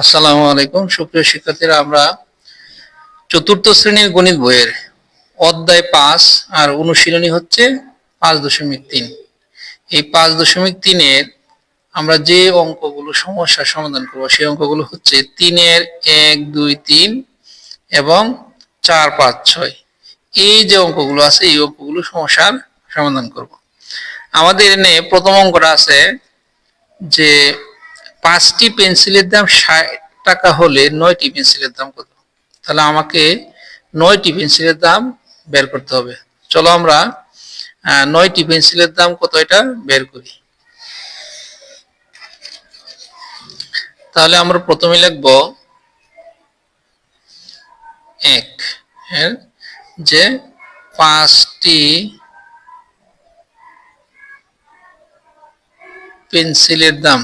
আসসালামু আলাইকুম। সুপ্রিয় শিক্ষার্থীরা, আমরা চতুর্থ শ্রেণির গণিত বইয়ের অধ্যায় পাঁচ আর অনুশীলনী হচ্ছে পাঁচ দশমিক তিন। এই পাঁচ দশমিক তিনের আমরা যে অঙ্কগুলো, সমস্যার সমাধান করব, সেই অঙ্কগুলো হচ্ছে তিনের এক, দুই, তিন এবং চার, পাঁচ, ছয়। এই যে অঙ্কগুলো আছে, এই অঙ্কগুলো সমস্যার সমাধান করব। আমাদের এনে প্রথম অঙ্কটা আছে যে পাঁচটি পেন্সিলের দাম ষাট টাকা হলে নয়টি পেন্সিলের দাম কত? তাহলে আমাকে নয়টি পেন্সিলের দাম বের করতে হবে। চলো আমরা নয়টি পেন্সিলের দাম কত এটা বের করি। তাহলে আমরা প্রথমে লিখব এক, এর যে পাঁচটি পেন্সিলের দাম।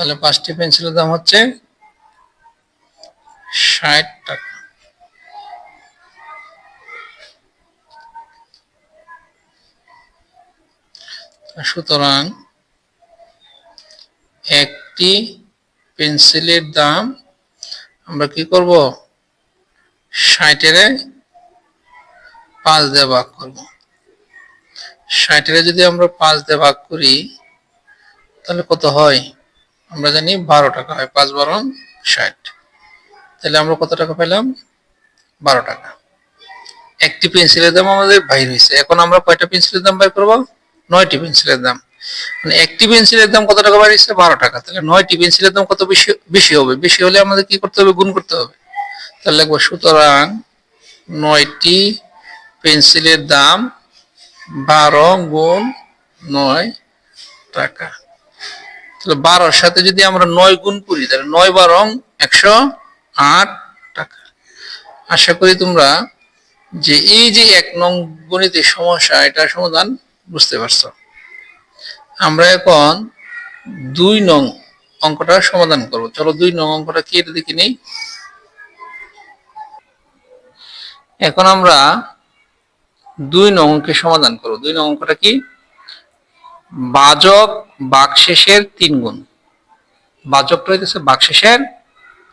তাহলে পাঁচটি পেন্সিলের দাম হচ্ছে ষাট টাকা। সুতরাং একটি পেন্সিলের দাম আমরা কি করব? ষাটের পাঁচ দিয়ে ভাগ করব। ষাটের যদি আমরা পাঁচ দিয়ে ভাগ করি, তাহলে কত হয়? আমরা জানি বারো টাকা হয়, পাঁচ বারো ষাট। তাহলে আমরা কত টাকা পেলাম? বারো টাকা। একটি পেন্সিলের দাম আমাদের বাইর হয়েছে। এখন আমরা কয়টা পেন্সিলের দাম বাইর করব? নয়টি পেন্সিলের দাম। মানে একটি পেন্সিলের দাম কত টাকা বাইর হয়েছে? বারো টাকা। তাহলে নয়টি পেন্সিলের দাম কত বেশি বেশি হবে? বেশি হলে আমাদের কি করতে হবে? গুণ করতে হবে। তাহলে লিখব, সুতরাং নয়টি পেন্সিলের দাম বারো গুণ নয় টাকা। তাহলে বারোর সাথে যদি আমরা নয় গুণ করি, তাহলে নয় বার বারং একশো আট টাকা। আশা করি তোমরা যে এই যে এক নং গণিতের সমস্যা, এটার সমাধান বুঝতে পারছ। আমরা এখন দুই নং অঙ্কটা সমাধান করব। চলো দুই নং অঙ্কটা কি এটা দেখে নেই। এখন আমরা দুই নং অঙ্কের সমাধান করব। দুই নং অঙ্কটা কি? বাজক বাকশেষের তিন গুণ। বাজকটা হইতেছে বাকশেষের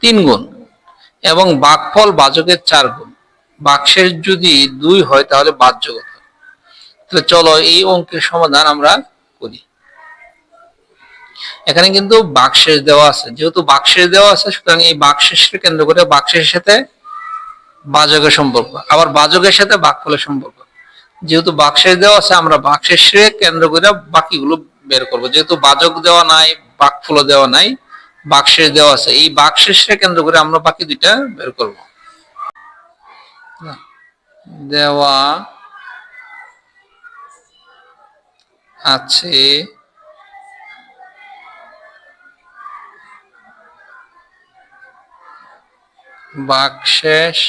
তিন গুণ এবং বাকফল বাজকের চার গুণ। বাকশেষ যদি দুই হয় তাহলে বাহ্যক হয় তাহলে চলো এই অঙ্কের সমাধান আমরা করি। এখানে কিন্তু বাকশেষ দেওয়া আছে। যেহেতু বাকশেষ দেওয়া আছে, সুতরাং এই বাকশেষকে কেন্দ্র করে বাকশেষের সাথে বাজকের সম্পর্ক, আবার বাজকের সাথে বাকফলের সম্পর্ক। যেহেতু বাক্সেস দেওয়া আছে, আমরা বাক্সেসে কেন্দ্র করে বাকিগুলো বের করব। যেহেতু বাজক দেওয়া নাই বাকফল দেওয়া নাই বাক্সেস দেওয়া আছে, এই বাক্সেসে কেন্দ্র করে আমরা বাকি দুইটা বের করব। দেওয়া আছে। বাকশেষ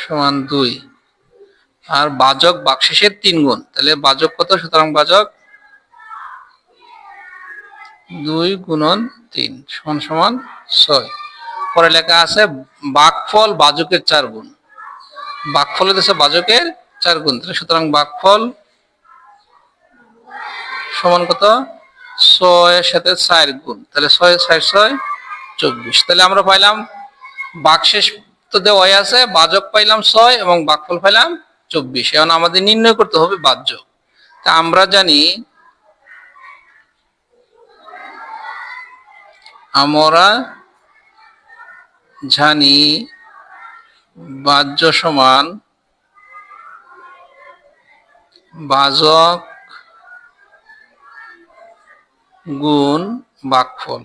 সমান দুই। আর বাজক বাকশেষের তিন গুণ। তাহলে বাজক কত? সুতরাং বাজক দুই গুণন তিন, সমান সমান ছয়। পরে লেখা আছে, বাকফল বাজকের চার গুণ। বাকফল হচ্ছে বাজকের চার গুণ। তাহলে সুতরাং বাকফল সমান কত? ছয়ের সাথে চার গুণ। তাহলে ছয় ছয় ছয়, চব্বিশ। তাহলে আমরা পাইলাম, বাকশেষ তো দেওয়াই আছে বাজক পাইলাম ছয় এবং বাকফল পাইলাম চব্বিশ, এখন আমাদের নির্ণয় করতে হবে বাহ্য। তা আমরা জানি আমরা জানি বাহ্য সমান বাজক গুণ বাকফল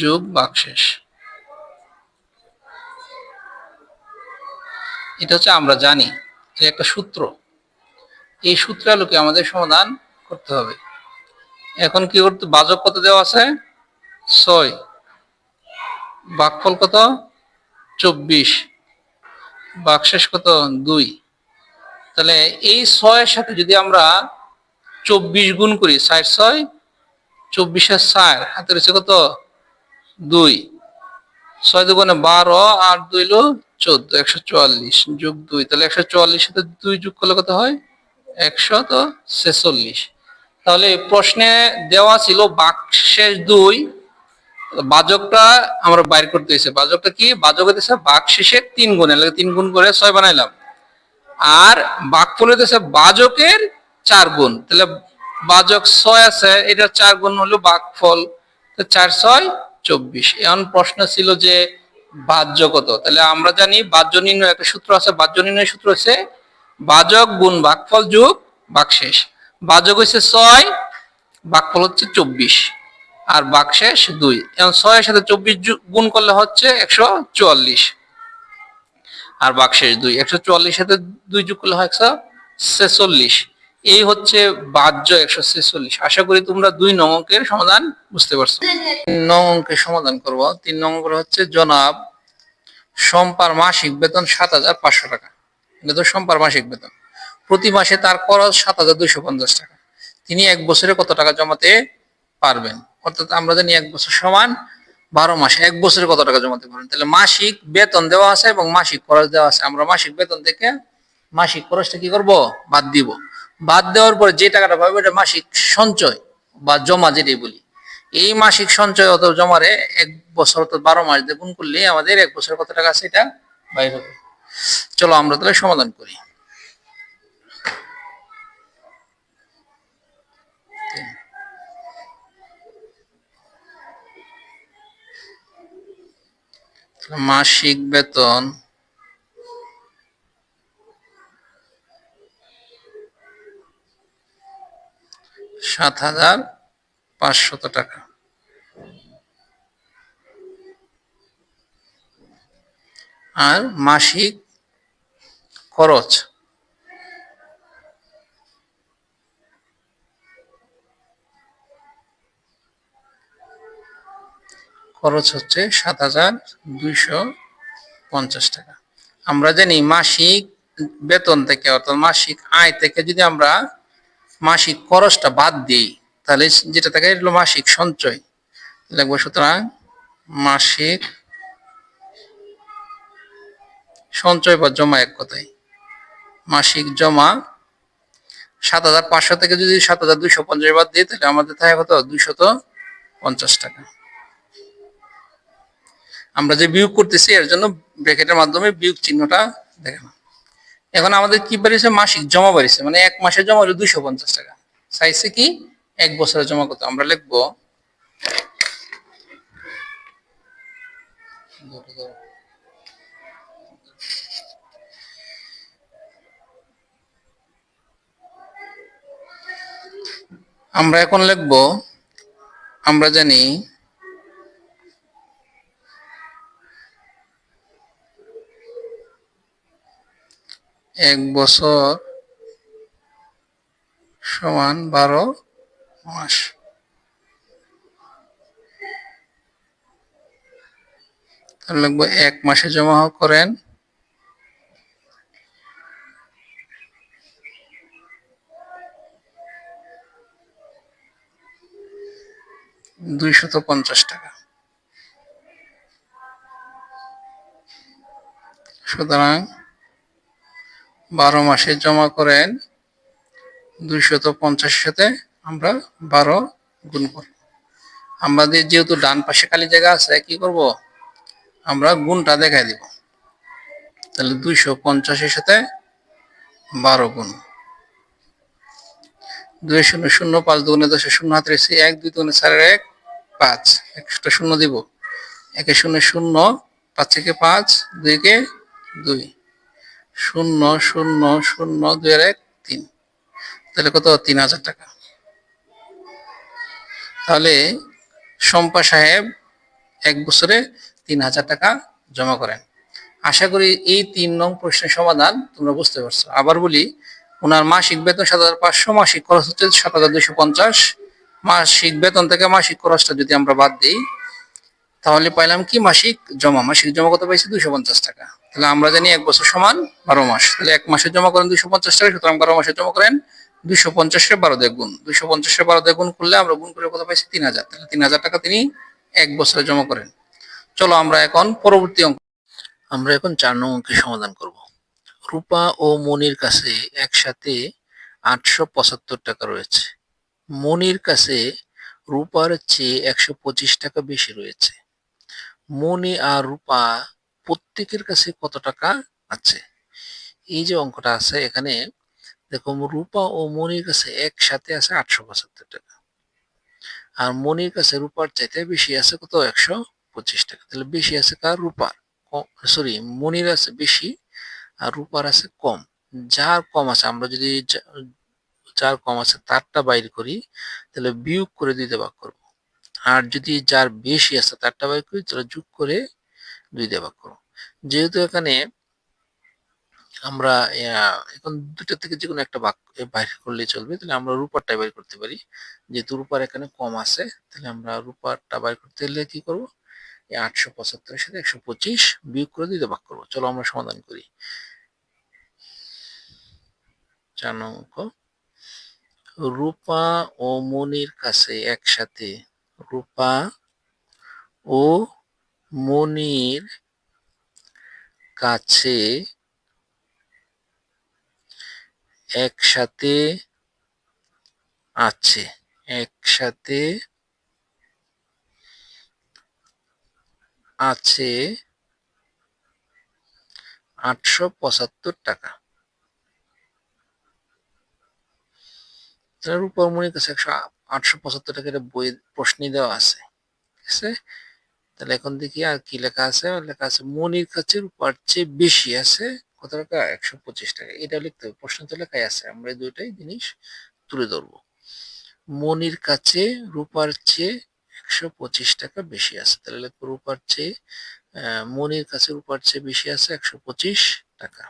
যোগ বাকশেষ। এটা হচ্ছে আমরা জানি, এটা একটা সূত্র। এই সূত্র আলোকে আমাদের সমাধান করতে হবে। এখন কি করতে বাজক কত দেওয়া আছে? ছয়। বাকফল কত? চব্বিশ। বাকশেষ কত? দুই। তাহলে এই ছয়ের সাথে যদি আমরা চব্বিশ গুণ করি, ষাট ছয়, চব্বিশের চার হাতে রয়েছে কত? দুই। ছয় দুগুণে বারো আর দুই হলো চোদ্দ, একশো চুয়াল্লিশ যোগ দুই, তাহলে একশো চুয়াল্লিশ সাথে দুই যোগ করলে কত হয়? একশো, তো ছেচল্লিশ। তাহলে প্রশ্নে দেওয়া ছিল বাক্সের দুই, বাজকটা আমরা বাইর করতে হয়েছে। বাজকটা কি? বাজক হইতেছে বাক শেষে তিন গুণে তিন গুণ করে ছয় বানাইলাম। আর বাকফল হইতেছে বাজকের চার গুণ, তাহলে বাজক ছয় আছে, এটা চার গুণ হলো বাকফল। তো চার ছয় চব্বিশ। এমন প্রশ্ন ছিল যে বাহ্য কত? তাহলে আমরা জানি বাহ্য নির্ণয় একটা সূত্র আছে বাহ্য নির্ণয় সূত্র হচ্ছে বাজক গুণ বাকফল যুগ বাকশেষ। বাজক হচ্ছে ছয়, বাকফল হচ্ছে চব্বিশ, আর বাকশেষ দুই। এবং ছয়ের সাথে চব্বিশ গুণ করলে হচ্ছে একশো চুয়াল্লিশ, আর বাকশেষ দুই। একশো চুয়াল্লিশ সাথে দুই যুগ করলে হয় একশো ছেচল্লিশ। এই হচ্ছে বাহ্য একশো ছেচল্লিশ। আশা করি তোমরা দুই নং অঙ্কের সমাধান বুঝতে পারছ। তিন নং অঙ্কের সমাধান করব। তিন নং অঙ্ক হচ্ছে, জনাব সম্পার মাসিক বেতন সাত হাজার পাঁচশো টাকা। এটা তো সম্পার মাসিক বেতন। প্রতি মাসে তার খরচ সাত হাজার দুইশো পঞ্চাশ টাকা। তিনি এক বছরে কত টাকা জমাতে পারবেন? অর্থাৎ আমরা জানি এক বছর সমান বারো মাসে। এক বছরে কত টাকা জমাতে পারবেন? তাহলে মাসিক বেতন দেওয়া আছে এবং মাসিক খরচ দেওয়া আছে। আমরা মাসিক বেতন থেকে মাসিক খরচটা কি করব? বাদ দিব। বাদ দেওয়ার পর যে টাকাটা পাবে এটা মাসিক সঞ্চয় বা জমা যেটাই বলি। এই মাসিক সঞ্চয় অত জমারে এক বছর অর্থাৎ বারো মাস দিয়ে গুণ করলে আমাদের এক বছরে কত টাকা আছে এটা? বাইর হবে। চলো আমরা তাহলে সমাধান করি। মাসিক বেতন সাত হাজার পাঁচশত টাকা। আর মাসিক খরচ। খরচ হচ্ছে সাত হাজার দুইশো পঞ্চাশ টাকা। আমরা জানি মাসিক বেতন থেকে অর্থাৎ মাসিক আয় থেকে যদি আমরা মাসিক খরচটা বাদ দিই তাহলে যেটা থাকে এটা মাসিক সঞ্চয়। লিখব সুতরাং মাসিক সঞ্চয় বা জমা এক কথায়। মাসিক জমা সাত হাজার পাঁচশো থেকে যদি সাত হাজার দুইশো পঞ্চাশ বাদ দিই, তাহলে আমাদের থাকে কত? দুইশত পঞ্চাশ টাকা। আমরা যে বিয়োগ করতেছি, এর জন্য ব্র্যাকেটের মাধ্যমে বিয়োগ চিহ্নটা দেখানো এখন আমাদের কি বাড়িছে? মাসিক জমা বাড়িছে মানে এক মাসের জমা হলো দুইশো পঞ্চাশ টাকা। চাইছে কি এক বছরে জমা কত আমরা লিখব আমরা এখন লিখব, আমরা জানি এক বছর সমান বারো মাস। লিখব এক মাসে জমা করেন। দুইশত পঞ্চাশ টাকা। সুতরাং বারো মাসে জমা করেন, দুইশত পঞ্চাশের সাথে আমরা বারো গুণ করব। আমাদের যেহেতু ডান পাশে খালি জায়গা আছে, কি করব? আমরা গুণটা দেখাই দিব। তাহলে দুইশো পঞ্চাশের সাথে বারো গুণ। দুই শূন্য শূন্য পাঁচ দুগুণে দশে শূন্য হাতে এক, দুই দুগুণে চারের এক, পাঁচ। একটা শূন্য দিব। একে শূন্য শূন্য, পাঁচ থেকে পাঁচ দুইকে দুই। শূন্য শূন্য শূন্য, দুই আর এক, তিন। তাহলে কত? তিন হাজার টাকা। তাহলে শম্পা সাহেব এক বছরে তিন হাজার টাকা জমা করেন। আশা করি এই তিন নং প্রশ্নের সমাধান তোমরা বুঝতে পারছ। আবার বলি, ওনার মাসিক বেতন সাত হাজার পাঁচশো, মাসিক খরচ হচ্ছে সাত হাজার দুইশো পঞ্চাশ। মাসিক বেতন থেকে মাসিক খরচটা যদি আমরা বাদ দিই, তাহলে পাইলাম কি? মাসিক জমা। মাসিক জমা কত পাইছি? দুইশো পঞ্চাশ টাকা। তাহলে আমরা জানি এক বছর সমান বারো মাস। তাহলে এক মাসে জমা করেন দুইশো পঞ্চাশ টাকা, সুতরাং বারো মাসে জমা করেন দুইশো পঞ্চাশের বারো দিয়ে গুণ। দুইশো পঞ্চাশের বারো দিয়ে গুণ করলে আমরা গুণ করে কত পাইছি? তিন হাজার। তাহলে তিন হাজার টাকা তিনি এক বছরে জমা করেন। চলো আমরা এখন পরবর্তী অঙ্ক। আমরা এখন চার নং অঙ্কের সমাধান করব। রূপা ও মনির কাছে একসাথে আটশো পঁচাত্তর টাকা রয়েছে। মনির কাছে রূপার চেয়ে একশো পঁচিশ টাকা বেশি রয়েছে। মনি আর রূপা প্রত্যেকের কাছে কত টাকা আছে? এই যে অঙ্কটা আছে, এখানে দেখো রূপা ও মনির কাছে একসাথে আছে আটশো পঁচাত্তর টাকা। আর মনির কাছে রূপার চাইতে বেশি আছে কত? একশো পঁচিশ টাকা। তাহলে বেশি আছে কার? রূপার। সরি মনির আছে বেশি আর রূপার আছে কম। যার কম আছে, আমরা যদি যার কম আছে তারটা বাইর করি, তাহলে বিয়োগ করে দিতে ভাগ করব। আর যদি যার বেশি আছে তারটা বাইর করি, তাহলে যোগ করে দুই দিয়ে ভাগ করব যেহেতু এখানে আমরা এখন দুটো থেকে যে কোনো একটা ভাগ বাইর করলেই চলবে, তাহলে আমরা রূপারটা বাইর করতে পারি। যেহেতু রূপার এখানে কম আছে, তাহলে আমরা রূপারটা বাইর করতে হলে কি করব? এই আটশো পঁচাত্তরের সাথে একশো পঁচিশ বিয়োগ করে দিতে ভাগ করব। চলো আমরা সমাধান করি। চার নং অঙ্ক। রূপা ও মনির কাছে একসাথে, রূপা ও মনির কাছে একসাথে আছে একসাথে আছে আটশো পঁচাত্তর টাকা। তাহলে রূপা ও মনির কাছে একশো আটশো পঁচাত্তর টাকা এটা বই প্রশ্নই দেওয়া আছে, ঠিক আছে? তাহলে এখন দেখি আর কি লেখা আছে? লেখা আছে, মনির কাছে রূপার চেয়ে বেশি আছে, কত টাকা? একশো পঁচিশ টাকা। এটা লিখতে হবে। প্রশ্ন তো লেখাই আছে। আমরা এই দুইটাই জিনিস তুলে ধরবো। মনির কাছে রূপার চেয়ে একশো পঁচিশ টাকা বেশি আছে। তাহলে লিখব রূপার চেয়ে মনির কাছে রূপার চেয়ে বেশি আছে একশো পঁচিশ টাকা।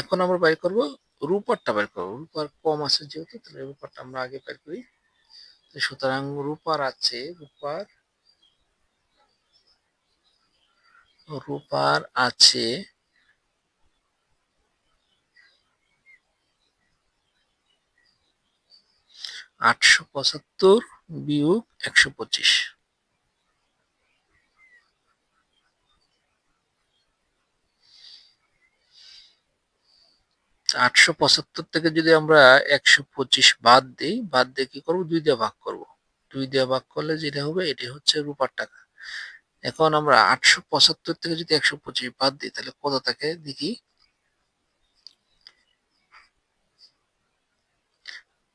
এখন আমরা বাইর করব, রূপারটা বের করব। রূপার কম আছে যেহেতু, তাহলে রূপারটা আমরা আগে বের করি। সুতরাং রূপার আছে রূপার রূপার আছে আটশো পঁচাত্তর বিয়োগ একশো পঁচিশ। আটশো পঁচাত্তর থেকে যদি আমরা একশো পঁচিশ বাদ দিই, বাদ দিয়ে কি করব? দুই দিয়ে ভাগ করব। দুই দিয়ে ভাগ করলে যেটা হবে, এটি হচ্ছে রূপার টাকা। এখন আমরা আটশো পঁচাত্তর থেকে যদি একশো পঁচিশ বাদ দিই, তাহলে কত থাকে দেখি?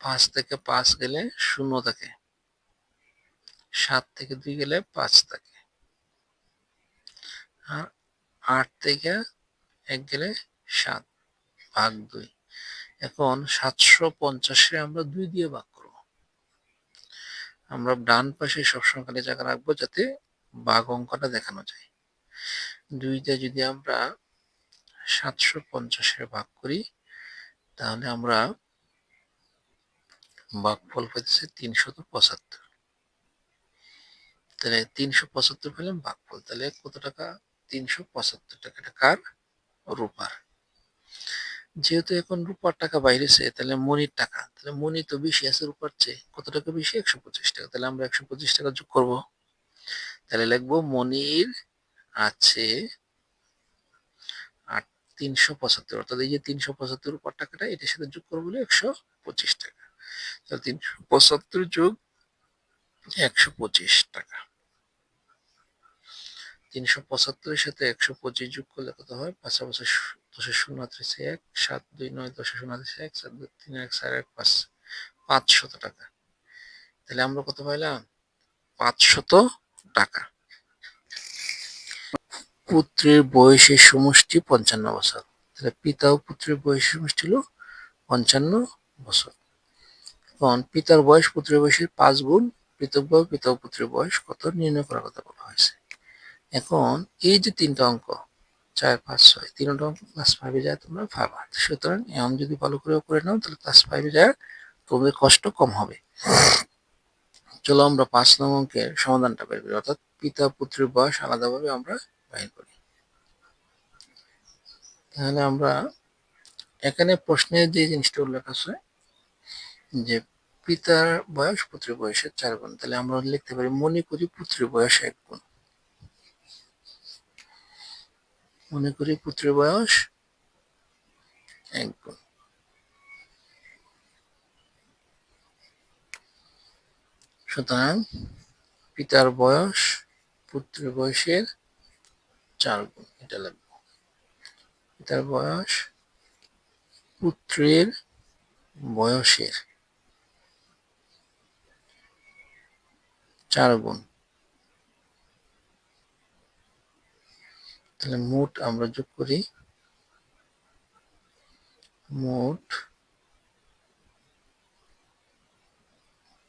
পাঁচ থেকে পাঁচ গেলে শূন্য থাকে। সাত থেকে দুই গেলে পাঁচ থাকে। আর আট থেকে এক গেলে সাত। ভাগ দুই। এখন সাতশো পঞ্চাশে আমরা দুই দিয়ে ভাগ করব। আমরা ডান পাশে সবসময় খালি জায়গা রাখব যাতে বাঘ অঙ্কটা দেখানো যায়। দুইটা যদি আমরা সাতশো পঞ্চাশে ভাগ করি, তাহলে আমরা ভাগফল পেতেছে তিনশত পঁচাত্তর। তাহলে তিনশো পঁচাত্তর পেলাম ভাগফল। তাহলে কত টাকা? তিনশো পঁচাত্তর টাকা। এটা কার? রূপার। যেহেতু এখন রূপার টাকা বাইরেছে তাহলে মনির টাকা, তাহলে মনি তো বেশি আছে রূপার চেয়ে। কত টাকা বেশি? একশো পঁচিশ টাকা। তাহলে আমরা একশো পঁচিশ টাকা যোগ করব। তাহলে লিখব মনির আছে আট, তিনশো পঁচাত্তর। অর্থাৎ এই যে তিনশো পঁচাত্তর রূপার টাকাটা, এটার সাথে যোগ করব বলে একশো পঁচিশ টাকা। তাহলে তিনশো পঁচাত্তর যোগ একশো পঁচিশ টাকা। তিনশো পঁচাত্তরের সাথে একশো পঁচিশ যোগ করলে কত হয়? পাশাপাশি দশের শূন্য ত্রিশে এক, সাত, দুই, নয়, দশের শূন্য ত্রিশে এক, সাত, দুই, তিন, এক, চার, এক, পাঁচ টাকা। তাহলে আমরা কত পাইলাম? টাকা। পুত্রের বয়সের সমষ্টি পঞ্চান্ন বছর। তাহলে পিতা ও পুত্রের বয়সের সমষ্টি হলো পঞ্চান্ন বছর। এখন পিতার বয়স, পুত্রের বয়সের পাঁচ গুণ পৃথকভাবে পিতা ও পুত্রের বয়স কত? নির্ণয় করার কথা বলা হয়েছে। এখন এই যে তিনটা অঙ্ক চার, পাঁচ, ছয় তিনটা ক্লাস ফাইভে যায় তোমরা ভাবা সুতরাং এখন যদি ভালো করে করে নাও, তাহলে ক্লাস ফাইভে যায় তোমাদের কষ্ট কম হবে। চলো আমরা পাঁচ নং অঙ্কের সমাধানটা বের করি। অর্থাৎ পিতা পুত্রের বয়স আলাদাভাবে আমরা বের করি। তাহলে আমরা এখানে প্রশ্নে যে জিনিসটা উল্লেখ আছে, যে পিতার বয়স পুত্রের বয়সের চার গুণ। তাহলে আমরা লিখতে পারি মনে করি পুত্রের বয়স এক গুণ। মনে করি পুত্রের বয়স? এক গুণ সুতরাং পিতার বয়স পুত্রের বয়সের চার গুণ, এটা লাগবে। পিতার বয়স পুত্রের বয়সের চার গুণ। তাহলে মোট আমরা যোগ করি। মোট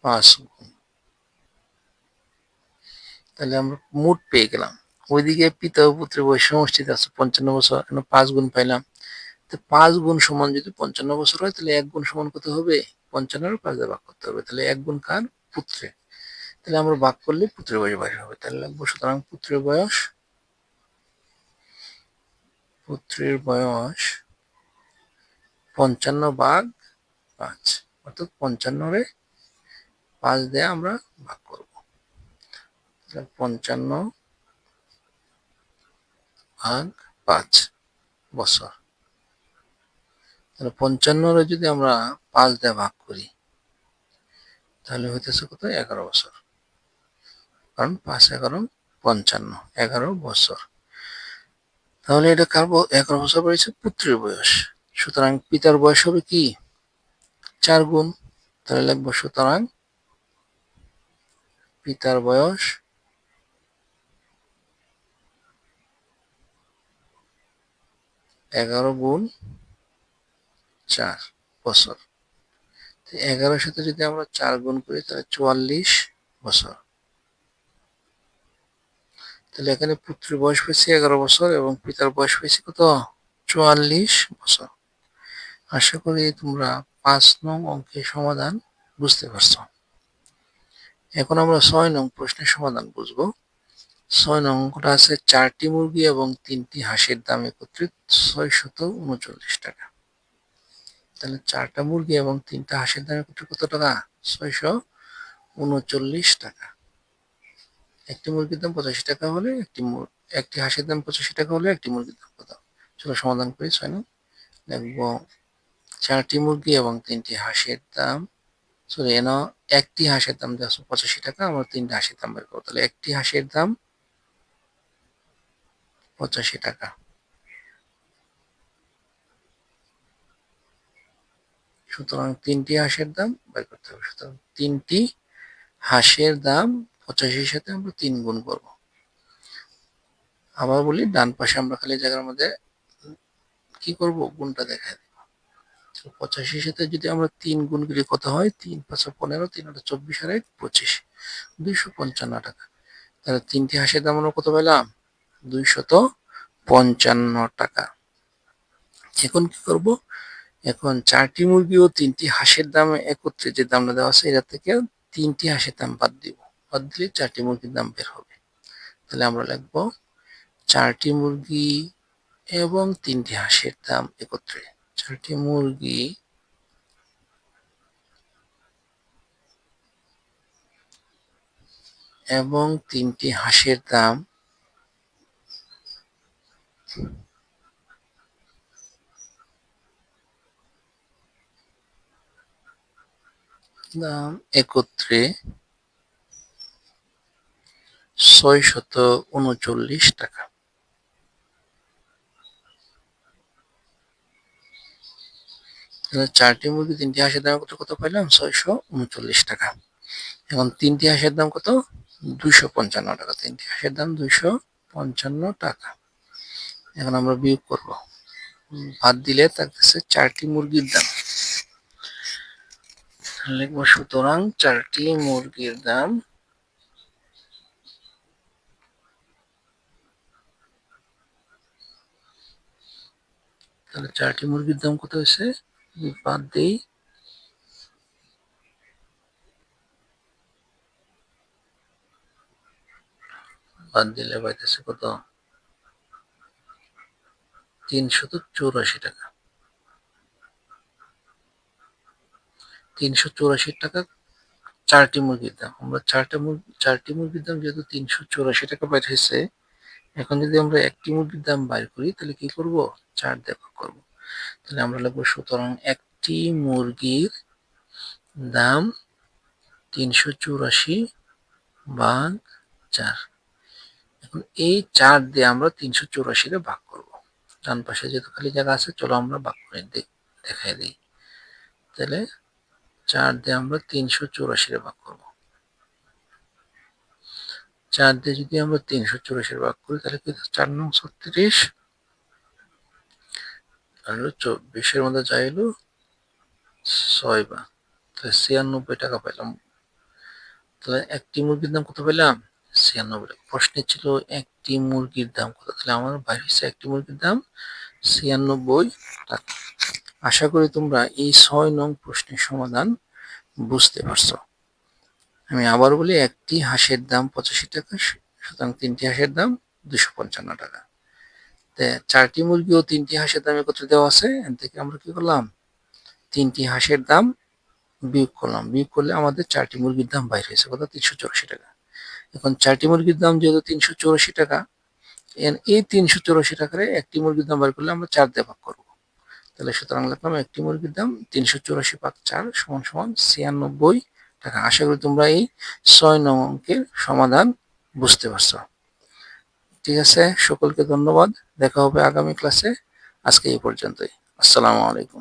পাঁচ গুণ। তাহলে আমরা মোট পেয়ে গেলাম। ওইদিকে পিতা ও পুত্রের বয়স সমষ্টিতে আছে, পঞ্চান্ন বছর। এখন পাঁচ গুণ পাইলাম। তো পাঁচ গুণ সমান যদি পঞ্চান্ন বছর হয়, তাহলে এক গুণ সমান কত হবে? পঞ্চান্নের পাঁচ দিয়ে ভাগ করতে হবে। তাহলে এক গুণ কার? পুত্রে তাহলে আমরা ভাগ করলে পুত্রের বয়স বাইরে হবে। তাহলে লাগবো সুতরাং পুত্রের বয়স পুত্রের বয়স পঞ্চান্ন ভাগ পাঁচ। অর্থাৎ পঞ্চান্নরে পাঁচ দিয়ে আমরা ভাগ করব। পঞ্চান্ন ভাগ পাঁচ বছর। তাহলে পঞ্চান্নরে যদি আমরা পাঁচ দিয়ে ভাগ করি, তাহলে হইতেছে কত? এগারো বছর। কারণ পাঁচ এগারো পঞ্চান্ন, এগারো বছর। তাহলে এটা কার এগারো বছর বয়সে পুত্রের বয়স। সুতরাং পিতার বয়স হবে কি? চার গুণ। তাহলে লিখব সুতরাং পিতার বয়স এগারো গুণ চার বছর। এগারোর সাথে যদি আমরা চার গুণ করি, তাহলে চুয়াল্লিশ বছর। তাহলে এখানে পুত্রের বয়স পেয়েছি এগারো বছর এবং পিতার বয়স পেয়েছি কত? চুয়াল্লিশ বছর। আশা করি তোমরা পাঁচ নং অঙ্কের সমাধান বুঝতে পারছ। এখন আমরা ছয় নং প্রশ্নের সমাধান বুঝব। ছয় নং অঙ্কটা আছে চারটি মুরগি এবং তিনটি হাঁসের দাম একত্রিত ছয় শত উনচল্লিশ টাকা। তাহলে চারটা মুরগি এবং তিনটা হাঁসের দাম একত্রিত কত টাকা? ছয়শো উনচল্লিশ টাকা। একটি মুরগির দাম পঁচাশি টাকা হলে একটি একটি হাঁসের দাম পঁচাশি টাকা হলে একটি মুরগির দাম কত? চলো সমাধান করি, ছয় নং। দেখব, চারটি মুরগি এবং তিনটি হাঁসের দাম। সরি এন একটি হাঁসের দাম দেওয়া পঁচাশি টাকা, আমরা তিনটা হাঁসের দাম বের করব তাহলে একটি হাঁসের দাম পঁচাশি টাকা। সুতরাং তিনটি হাঁসের দাম বের করতে হবে। সুতরাং তিনটি হাঁসের দাম পঁচাশির সাথে আমরা তিন গুণ করব। আবার বলি, ডান পাশে আমরা খালি জায়গার মধ্যে কি করব? গুণটা দেখায় দেব। পঁচাশির সাথে যদি আমরা তিন গুণ কত হয়? তিন পাঁচশো পনেরো, তিন হাজার চব্বিশ আর এক পঁচিশ। দুইশো পঞ্চান্ন টাকা। তাহলে তিনটি হাঁসের দাম আমরা কত পেলাম? দুইশত পঞ্চান্ন টাকা। এখন কি করব? এখন চারটি মুরগি ও তিনটি হাঁসের দাম একত্রে যে দামটা দেওয়া আছে এটা থেকে তিনটি হাঁসের দাম বাদ দিব। বাদ দিলে চারটি মুরগির দাম বের হবে। তাহলে আমরা লিখব চারটি মুরগি এবং তিনটি হাঁসের দাম একত্রে। চারটি মুরগি এবং তিনটি হাঁসের দাম দাম একত্রে ছয় শত উনচল্লিশ টাকা। চারটি মুরগি, তিনটি হাঁসের দাম কত কত পাইলাম? ছয়শো উনচল্লিশ টাকা। এখন তিনটি হাঁসের দাম কত? দুইশো পঞ্চান্ন টাকা। তিনটি হাঁসের দাম দুইশো পঞ্চান্ন টাকা। এখন আমরা বিয়োগ করব। ভাত দিলে তার কাছে চারটি মুরগির দাম। লিখব সুতরাং চারটি মুরগির দাম তাহলে চারটি মুরগির দাম কত হয়েছে? বাদ দেই। বাদ দিলে পাইতেছে কত? তিনশত চৌরাশি টাকা। তিনশো চৌরাশি টাকা চারটি মুরগির দাম। আমরা চারটা মুরগি চারটি মুরগির দাম যেহেতু তিনশো চৌরাশি টাকা পাঠিয়েছে এখন যদি আমরা একটি মুরগির দাম বাইর করি, তাহলে কি করব? চার ভাগ করব। তাহলে আমরা লিখব, সুতরাং একটি মুরগির দাম তিনশো চুরাশি ভাগ চার। এখন এই চার দিয়ে আমরা তিনশো চুরাশিরে ভাগ করব। ডান পাশে যেহেতু খালি জায়গা আছে, চলো আমরা ভাগ করে দেখাই দিই। তাহলে চার দিয়ে আমরা তিনশো চুরাশিরে ভাগ করব। চার দিয়ে যদি আমরা তিনশো চুরাশির ভাগ করি, তাহলে চার নং ছত্রিশ চব্বিশের মধ্যে চাইলো ছয় বা। তাহলে ছিয়ানব্বই টাকা পেলাম। তাহলে একটি মুরগির দাম কত পেলাম? ছিয়ানব্বই টাকা। প্রশ্নে ছিল একটি মুরগির দাম কত? তাহলে আমার বাইরে একটি মুরগির দাম ছিয়ানব্বই টাকা। আশা করি তোমরা এই ছয় নং প্রশ্নের সমাধান বুঝতে পারছ। আমি আবার বলি, একটি হাঁসের দাম পঁচাশি টাকা, সুতরাং তিনটি হাঁসের দাম দুশো পঞ্চান্ন টাকা। চারটি মুরগি ও তিনটি হাঁসের দাম একত্রে দেওয়া আছে। এর থেকে আমরা কি করলাম? তিনটি হাঁসের দাম বিয়োগ করলাম। বিয়োগ করলে আমাদের চারটি মুরগির দাম বাইরে হয়েছে কত তিনশো চৌরাশি টাকা। এখন চারটি মুরগির দাম যেহেতু তিনশো চৌরাশি টাকা এই তিনশো চৌরাশি টাকার একটি মুরগির দাম বার করলে আমরা চার দিয়ে ভাগ করব। তাহলে সুতরাং লিখলাম একটি মুরগির দাম তিনশো চৌরাশি ভাগ চার সমান সমান ছিয়ানব্বই টাকা আশা করি তোমরা এই ছয় নং অঙ্কের সমাধান বুঝতে পারছ। ঠিক আছে, সকলকে ধন্যবাদ। দেখা হবে আগামী ক্লাসে। আজকে এই পর্যন্তই। আসসালামু আলাইকুম।